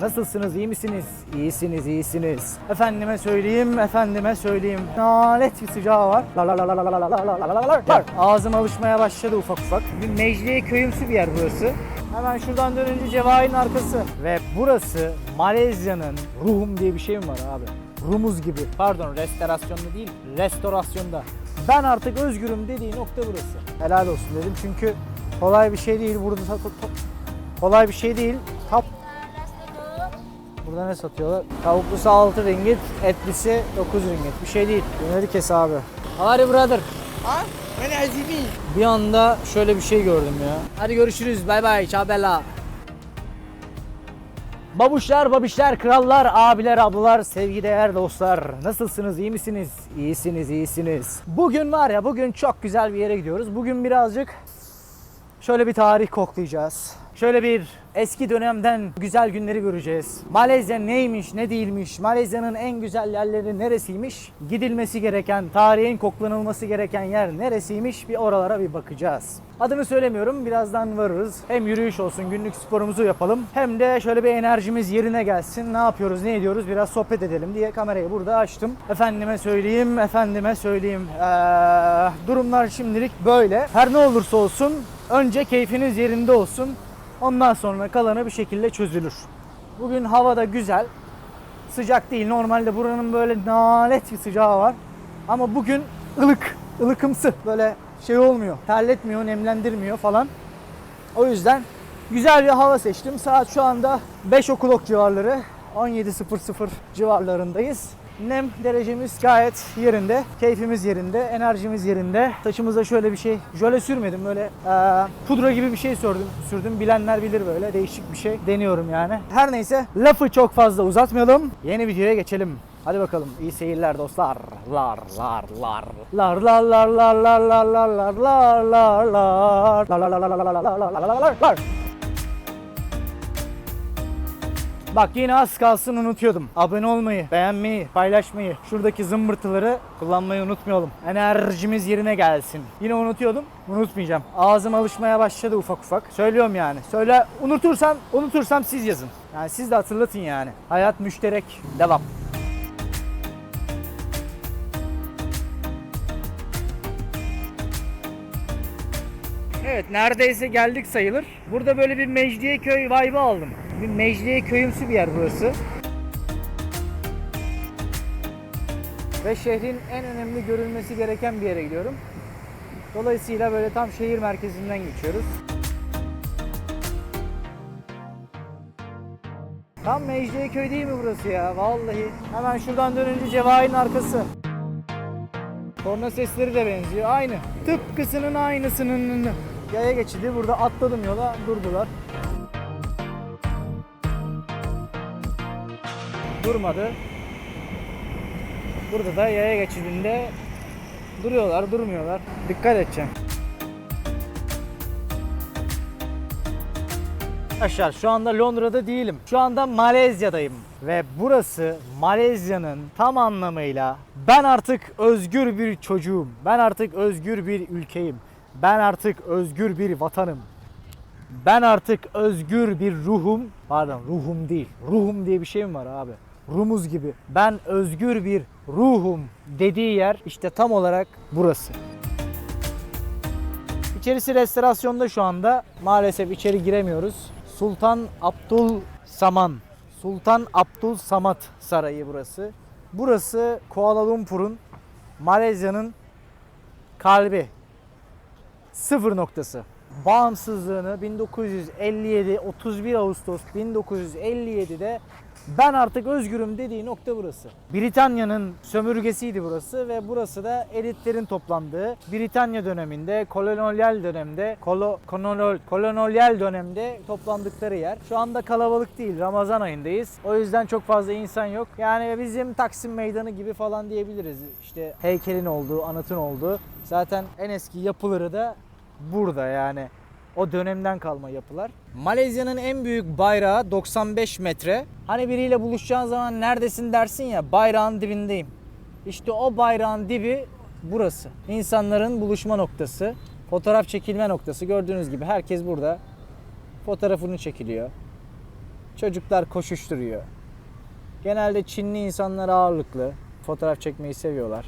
Nasılsınız? iyi misiniz? İyisiniz, iyisiniz. Efendime söyleyeyim, efendime söyleyeyim. Nalet bir sıcağı var. La la la la la la la la la la la la. Ağzım alışmaya başladı ufak ufak. Bir Mecliye köyümsü bir yer burası. Hemen şuradan dönünce Cevahir'in arkası. Ve burası Malezya'nın Ruhum diye bir şey mi var abi? Rumuz gibi. Pardon restorasyonda değil, restorasyonda. Ben artık özgürüm dediği nokta burası. Helal olsun dedim çünkü kolay bir şey değil. Burada kolay bir şey değil. Tap Burada ne satıyorlar? Tavuklusu 6 ringgit, etlisi 9 ringgit. Bir şey değil. Döneri kes abi. Hadi brother. Ha? Ben azimi. Bir anda şöyle bir şey gördüm ya. Hadi görüşürüz. Bay bay. Çabella. Babuşlar, babişler, krallar, abiler, ablalar, sevgideğer dostlar. Nasılsınız? iyi misiniz? İyisiniz, iyisiniz. Bugün var ya, bugün çok güzel bir yere gidiyoruz. Bugün birazcık şöyle bir tarih koklayacağız. Şöyle bir eski dönemden güzel günleri göreceğiz. Malezya neymiş, ne değilmiş, Malezya'nın en güzel yerleri neresiymiş, gidilmesi gereken, tarihin koklanılması gereken yer neresiymiş bir oralara bir bakacağız. Adını söylemiyorum, birazdan varırız. Hem yürüyüş olsun, günlük sporumuzu yapalım. Hem de şöyle bir enerjimiz yerine gelsin. Ne yapıyoruz, ne ediyoruz, biraz sohbet edelim diye kamerayı burada açtım. Efendime söyleyeyim, efendime söyleyeyim. Ee, durumlar şimdilik böyle. Her ne olursa olsun önce keyfiniz yerinde olsun. Ondan sonra kalanı bir şekilde çözülür. Bugün havada güzel. Sıcak değil. Normalde buranın böyle nalet bir sıcağı var. Ama bugün ılık, ılıkımsı. Böyle şey olmuyor. Terletmiyor, nemlendirmiyor falan. O yüzden güzel bir hava seçtim. Saat şu anda 5 o'clock civarları. 17.00 civarlarındayız. Nem derecemiz gayet yerinde. Keyfimiz yerinde. Enerjimiz yerinde. Saçımıza şöyle bir şey, jöle sürmedim. Böyle eee, pudra gibi bir şey sürdüm. sürdüm. Bilenler bilir böyle. Değişik bir şey. Deniyorum yani. Her neyse lafı çok fazla uzatmayalım. Yeni videoya geçelim. Hadi bakalım. İyi seyirler dostlar. Lar lar lar. Lar lar lar lar lar lar lar lar lar lar lar. Lar lar lar lar lar Bak yine az kalsın unutuyordum. Abone olmayı, beğenmeyi, paylaşmayı, şuradaki zımbırtıları kullanmayı unutmayalım. Enerjimiz yerine gelsin. Yine unutuyordum. Unutmayacağım. Ağzım alışmaya başladı ufak ufak. Söylüyorum yani. Söyle unutursam, unutursam siz yazın. Yani siz de hatırlatın yani. Hayat müşterek. Devam. Evet neredeyse geldik sayılır. Burada böyle bir Mecidiyeköy vibe'ı aldım. Bir Mecidiyeköy'ümsü bir yer burası. Ve şehrin en önemli görülmesi gereken bir yere gidiyorum. Dolayısıyla böyle tam şehir merkezinden geçiyoruz. Tam Mecidiyeköy değil mi burası ya? Vallahi. Hemen şuradan dönünce Cevahir'in arkası. Korna sesleri de benziyor. Aynı. Tıpkısının aynısının. Yaya geçidi. Burada atladım yola. Durdular. Durmadı. Burada da yaya geçidinde duruyorlar, durmuyorlar. Dikkat edeceğim. Arkadaşlar şu anda Londra'da değilim. Şu anda Malezya'dayım. Ve burası Malezya'nın tam anlamıyla ben artık özgür bir çocuğum. Ben artık özgür bir ülkeyim. Ben artık özgür bir vatanım. Ben artık özgür bir ruhum. Pardon ruhum değil. Ruhum diye bir şey mi var abi? Rumuz gibi. Ben özgür bir ruhum dediği yer işte tam olarak burası. İçerisi restorasyonda şu anda. Maalesef içeri giremiyoruz. Sultan Abdul Saman. Sultan Abdul Samad Sarayı burası. Burası Kuala Lumpur'un Malezya'nın kalbi. Sıfır noktası. Bağımsızlığını 1957 31 Ağustos 1957'de ben artık özgürüm dediği nokta burası. Britanya'nın sömürgesiydi burası ve burası da elitlerin toplandığı Britanya döneminde, kolonyal dönemde, kolo, kolonol, kolonyal dönemde toplandıkları yer. Şu anda kalabalık değil, Ramazan ayındayız. O yüzden çok fazla insan yok. Yani bizim Taksim Meydanı gibi falan diyebiliriz. İşte heykelin olduğu, anıtın olduğu. Zaten en eski yapıları da burada yani. O dönemden kalma yapılar. Malezya'nın en büyük bayrağı 95 metre. Hani biriyle buluşacağın zaman neredesin dersin ya bayrağın dibindeyim. İşte o bayrağın dibi burası. İnsanların buluşma noktası, fotoğraf çekilme noktası. Gördüğünüz gibi herkes burada fotoğrafını çekiliyor. Çocuklar koşuşturuyor. Genelde Çinli insanlar ağırlıklı. Fotoğraf çekmeyi seviyorlar.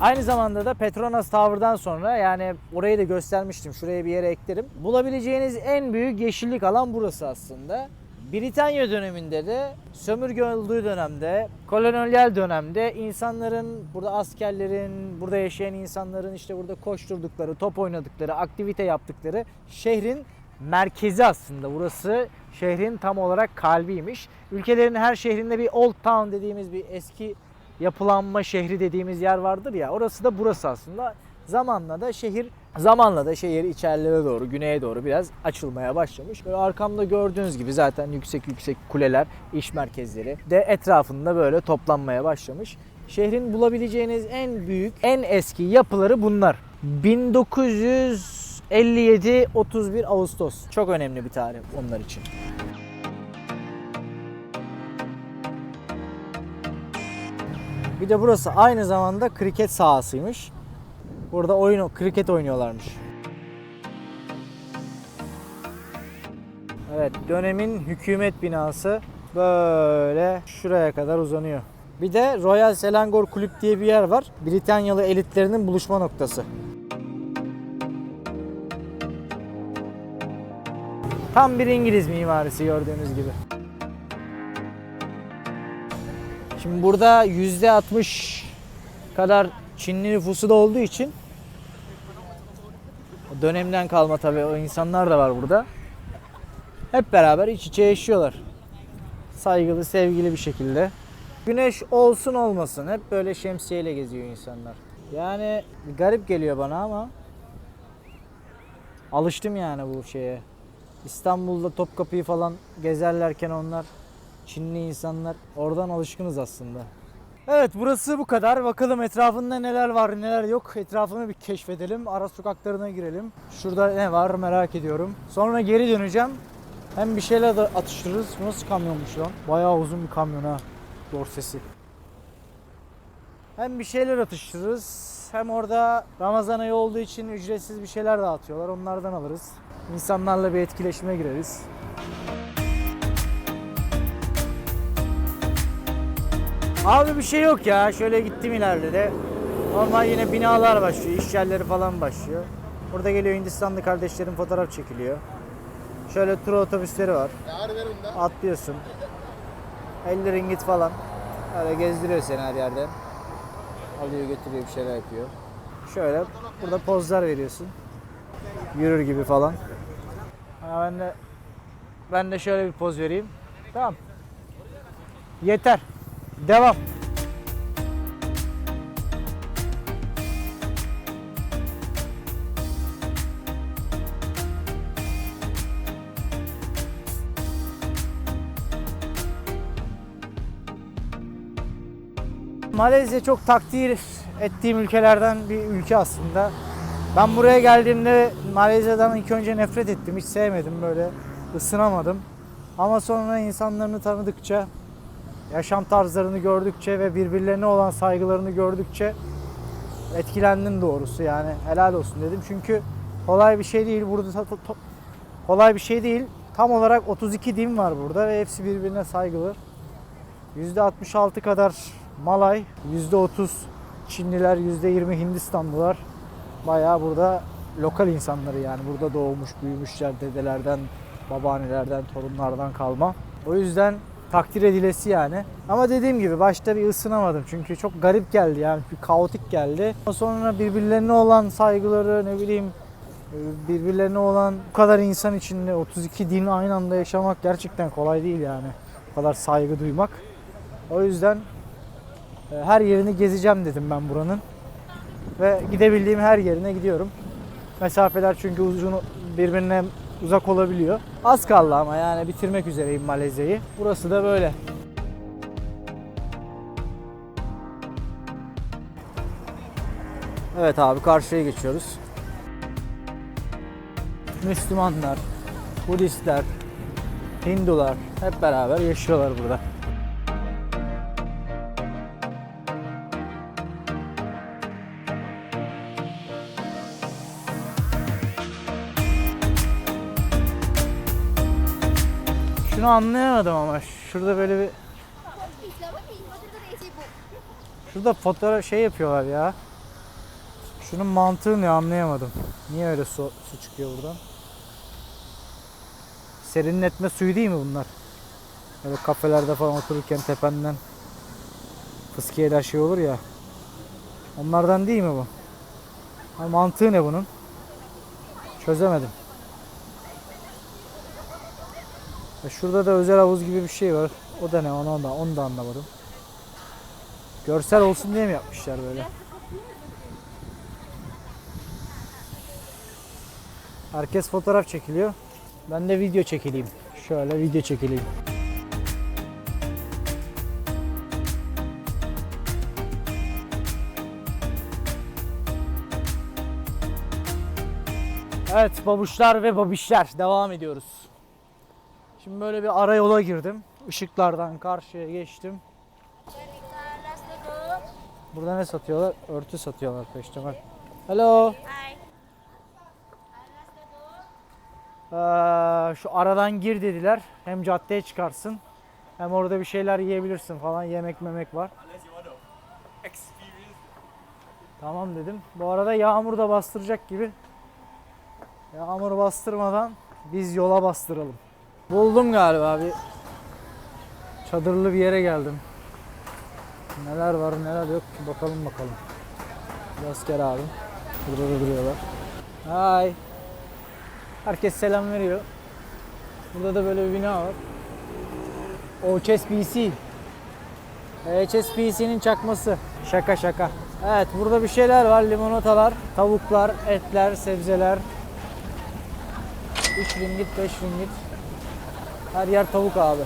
Aynı zamanda da Petronas Tower'dan sonra yani orayı da göstermiştim. Şuraya bir yere eklerim. Bulabileceğiniz en büyük yeşillik alan burası aslında. Britanya döneminde de sömürge olduğu dönemde, kolonyal dönemde insanların, burada askerlerin, burada yaşayan insanların işte burada koşturdukları, top oynadıkları, aktivite yaptıkları şehrin merkezi aslında. Burası şehrin tam olarak kalbiymiş. Ülkelerin her şehrinde bir Old Town dediğimiz bir eski yapılanma şehri dediğimiz yer vardır ya. Orası da burası aslında. Zamanla da şehir zamanla da şehir içerilere doğru, güneye doğru biraz açılmaya başlamış. Böyle arkamda gördüğünüz gibi zaten yüksek yüksek kuleler, iş merkezleri de etrafında böyle toplanmaya başlamış. Şehrin bulabileceğiniz en büyük, en eski yapıları bunlar. 1957 31 Ağustos. Çok önemli bir tarih onlar için. Bir de burası aynı zamanda kriket sahasıymış. Burada oyun kriket oynuyorlarmış. Evet, dönemin hükümet binası böyle şuraya kadar uzanıyor. Bir de Royal Selangor Kulüp diye bir yer var. Britanyalı elitlerinin buluşma noktası. Tam bir İngiliz mimarisi gördüğünüz gibi. Şimdi burada %60 kadar Çinli nüfusu da olduğu için dönemden kalma tabii o insanlar da var burada. Hep beraber iç içe yaşıyorlar. Saygılı, sevgili bir şekilde. Güneş olsun olmasın hep böyle şemsiyeyle geziyor insanlar. Yani garip geliyor bana ama alıştım yani bu şeye. İstanbul'da Topkapı'yı falan gezerlerken onlar Çinli insanlar oradan alışkınız aslında. Evet burası bu kadar. Bakalım etrafında neler var neler yok. Etrafını bir keşfedelim. Ara sokaklarına girelim. Şurada ne var merak ediyorum. Sonra geri döneceğim. Hem bir şeyler de atıştırırız. Bu nasıl kamyonmuş lan? Bayağı uzun bir kamyon ha. Dorsesi. Hem bir şeyler atıştırırız. Hem orada Ramazan ayı olduğu için ücretsiz bir şeyler dağıtıyorlar. Onlardan alırız. İnsanlarla bir etkileşime gireriz. Abi bir şey yok ya. Şöyle gittim ileride de. Normal yine binalar başlıyor. iş yerleri falan başlıyor. Burada geliyor Hindistanlı kardeşlerin fotoğraf çekiliyor. Şöyle tur otobüsleri var. Atlıyorsun. 50 ringgit falan. Öyle gezdiriyor seni her yerde. Alıyor götürüyor bir şeyler yapıyor. Şöyle burada pozlar veriyorsun. Yürür gibi falan. Ha, ben de ben de şöyle bir poz vereyim. Tamam. Yeter. Devam. Malezya çok takdir ettiğim ülkelerden bir ülke aslında. Ben buraya geldiğimde Malezya'dan ilk önce nefret ettim. Hiç sevmedim böyle. ısınamadım. Ama sonra insanlarını tanıdıkça yaşam tarzlarını gördükçe ve birbirlerine olan saygılarını gördükçe etkilendim doğrusu yani helal olsun dedim. Çünkü kolay bir şey değil burada kolay bir şey değil. Tam olarak 32 din var burada ve hepsi birbirine saygılı. %66 kadar Malay, %30 Çinliler, %20 Hindistanlılar. Bayağı burada lokal insanları yani burada doğmuş, büyümüşler dedelerden, babaannelerden, torunlardan kalma. O yüzden takdir edilesi yani. Ama dediğim gibi başta bir ısınamadım çünkü çok garip geldi yani bir kaotik geldi. Sonra birbirlerine olan saygıları ne bileyim birbirlerine olan bu kadar insan içinde 32 din aynı anda yaşamak gerçekten kolay değil yani. Bu kadar saygı duymak. O yüzden e, her yerini gezeceğim dedim ben buranın. Ve gidebildiğim her yerine gidiyorum. Mesafeler çünkü uzun birbirine uzak olabiliyor. Az kaldı ama yani bitirmek üzereyim Malezya'yı. Burası da böyle. Evet abi karşıya geçiyoruz. Müslümanlar, Budistler, Hindular hep beraber yaşıyorlar burada. Şunu anlayamadım ama şurada böyle bir Şurada fotoğraf şey yapıyorlar ya. Şunun mantığı ne anlayamadım. Niye öyle su, su çıkıyor buradan? Serinletme suyu değil mi bunlar? Böyle kafelerde falan otururken tependen fıskiyeler şey olur ya. Onlardan değil mi bu? Mantığı ne bunun? Çözemedim. Ya şurada da özel havuz gibi bir şey var. O da ne onu da onu da anlamadım. Görsel olsun diye mi yapmışlar böyle? Herkes fotoğraf çekiliyor. Ben de video çekileyim. Şöyle video çekileyim. Evet babuşlar ve babişler devam ediyoruz. Şimdi böyle bir ara yola girdim. Işıklardan karşıya geçtim. Burada ne satıyorlar? Örtü satıyorlar peştemal. Hello. Ee, şu aradan gir dediler. Hem caddeye çıkarsın. Hem orada bir şeyler yiyebilirsin falan. Yemek memek var. Tamam dedim. Bu arada yağmur da bastıracak gibi. Yağmur bastırmadan biz yola bastıralım. Buldum galiba bir çadırlı bir yere geldim. Neler var neler yok ki bakalım bakalım. Biraz gel abi. Burada da duruyorlar. Hay. Herkes selam veriyor. Burada da böyle bir bina var. HSBC. HSBC'nin çakması. Şaka şaka. Evet burada bir şeyler var. Limonatalar, tavuklar, etler, sebzeler. 3 ringgit, 5 ringgit. Her yer tavuk abi.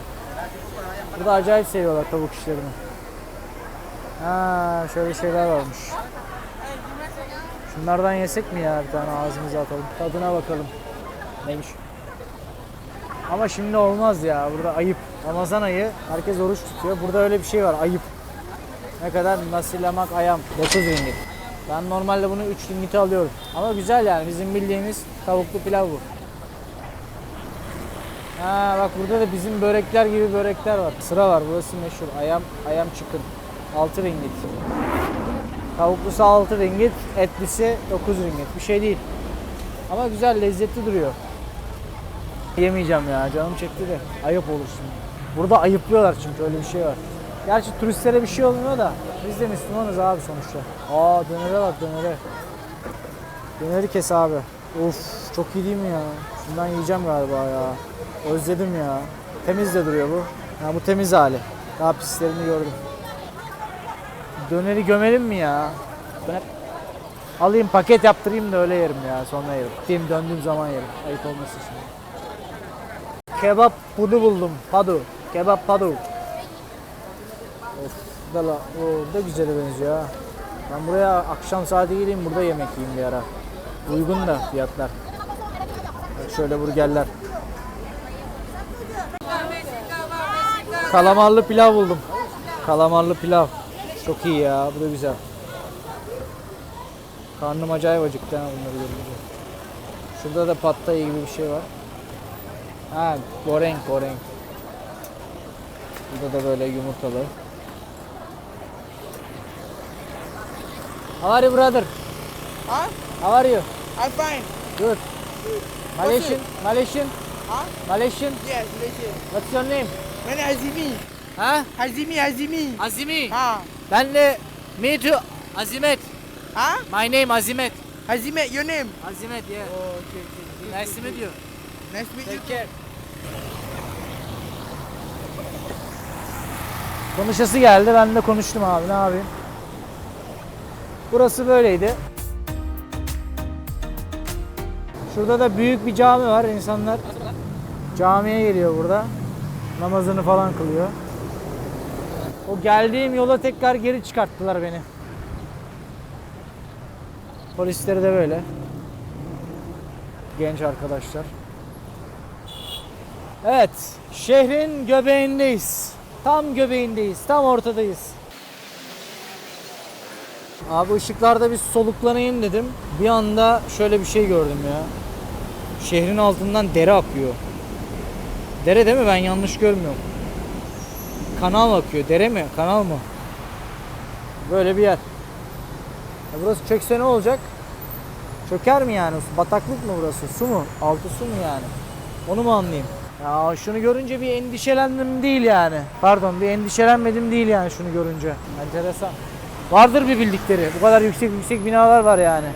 Burada acayip seviyorlar tavuk işlerini. Ha, şöyle şeyler varmış. Şunlardan yesek mi ya bir tane ağzımıza atalım. Tadına bakalım. Neymiş? Ama şimdi olmaz ya. Burada ayıp. Ramazan ayı herkes oruç tutuyor. Burada öyle bir şey var. Ayıp. Ne kadar? Nasilamak ayam. 9 ringgit. Ben normalde bunu 3 ringgite alıyorum. Ama güzel yani. Bizim bildiğimiz tavuklu pilav bu. Ha bak burada da bizim börekler gibi börekler var. Sıra var. Burası meşhur. Ayam ayam chicken. 6 ringgit. Tavuklusu 6 ringgit, etlisi 9 ringgit. Bir şey değil. Ama güzel, lezzetli duruyor. Yemeyeceğim ya, canım çekti de. Ayıp olur şimdi. Burada ayıplıyorlar çünkü öyle bir şey var. Gerçi turistlere bir şey olmuyor da biz de Müslümanız abi sonuçta. Aa dönere bak dönere. Döneri kes abi. Uf çok iyi değil mi ya? Şundan yiyeceğim galiba ya. Özledim ya. Temiz de duruyor bu. Ha, bu temiz hali. Daha pislerini gördüm. Döneri gömelim mi ya? Ben alayım paket yaptırayım da öyle yerim ya sonra yerim. Gittiğim döndüğüm zaman yerim. Ayıp olmasın şimdi. Kebap pudu buldum. Padu. Kebap padu. Of da la, o da güzele benziyor ha. Ben buraya akşam saati geleyim burada yemek yiyeyim bir ara. Uygun da fiyatlar. Şöyle burgerler. Kalamarlı pilav buldum. Kalamarlı pilav. Çok iyi ya. Bu da güzel. Karnım acayip acıktı ha bunları görünce. Şurada da pattaya gibi bir şey var. Ha, goreng, goreng. Burada da böyle yumurtalı. How are you brother? Huh? How are you? I'm fine. Good. Malaysian, Malaysian, Huh? Malaysian. Yes, Malaysia. What's your name? Name Azimi. Ha? Azimi, Azimi. Azimi. Ha? Ben de me too. Azimet. Huh? My name Azimet. Azimi, your name? Azimet yeah. Oh, okay, okay. Nice to meet you. Nice to meet you. Take care. Konuşası geldi. Ben de konuştum abi. Ne yapayım? Burası böyleydi. Şurada da büyük bir cami var. İnsanlar camiye geliyor burada. Namazını falan kılıyor. O geldiğim yola tekrar geri çıkarttılar beni. Polisleri de böyle. Genç arkadaşlar. Evet, şehrin göbeğindeyiz. Tam göbeğindeyiz, tam ortadayız. Abi ışıklarda bir soluklanayım dedim. Bir anda şöyle bir şey gördüm ya. Şehrin altından dere akıyor. Dere değil mi? Ben yanlış görmüyorum. Kanal akıyor. Dere mi? Kanal mı? Böyle bir yer. Burası çökse ne olacak? Çöker mi yani? Bataklık mı burası? Su mu? Altı su mu yani? Onu mu anlayayım? Ya şunu görünce bir endişelendim değil yani. Pardon bir endişelenmedim değil yani şunu görünce. Enteresan. Vardır bir bildikleri. Bu kadar yüksek yüksek binalar var yani.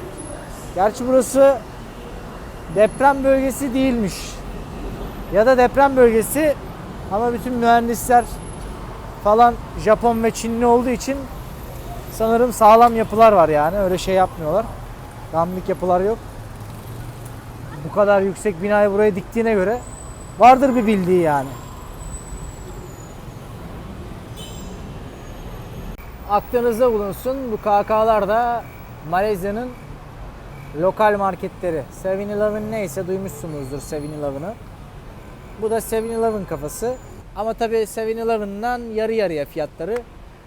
Gerçi burası deprem bölgesi değilmiş. Ya da deprem bölgesi ama bütün mühendisler falan Japon ve Çinli olduğu için sanırım sağlam yapılar var yani. Öyle şey yapmıyorlar. Dandik yapılar yok. Bu kadar yüksek binayı buraya diktiğine göre vardır bir bildiği yani. Aklınızda bulunsun bu KK'lar da Malezya'nın lokal marketleri. 7-Eleven neyse duymuşsunuzdur 7-Eleven'ı. Bu da 7-Eleven kafası. Ama tabii 7-Eleven'dan yarı yarıya fiyatları.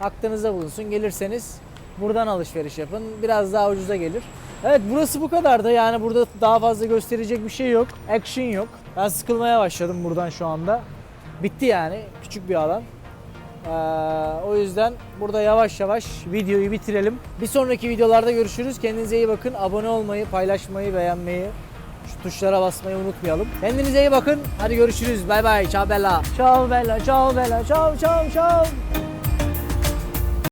Aklınızda bulunsun. Gelirseniz buradan alışveriş yapın. Biraz daha ucuza gelir. Evet burası bu kadar da yani burada daha fazla gösterecek bir şey yok. Action yok. Ben sıkılmaya başladım buradan şu anda. Bitti yani. Küçük bir alan. Ee, o yüzden burada yavaş yavaş videoyu bitirelim. Bir sonraki videolarda görüşürüz. Kendinize iyi bakın. Abone olmayı, paylaşmayı, beğenmeyi, tuşlara basmayı unutmayalım. Kendinize iyi bakın. Hadi görüşürüz. Bay bay. Ciao bella. Ciao bella. Ciao bella. Ciao ciao ciao.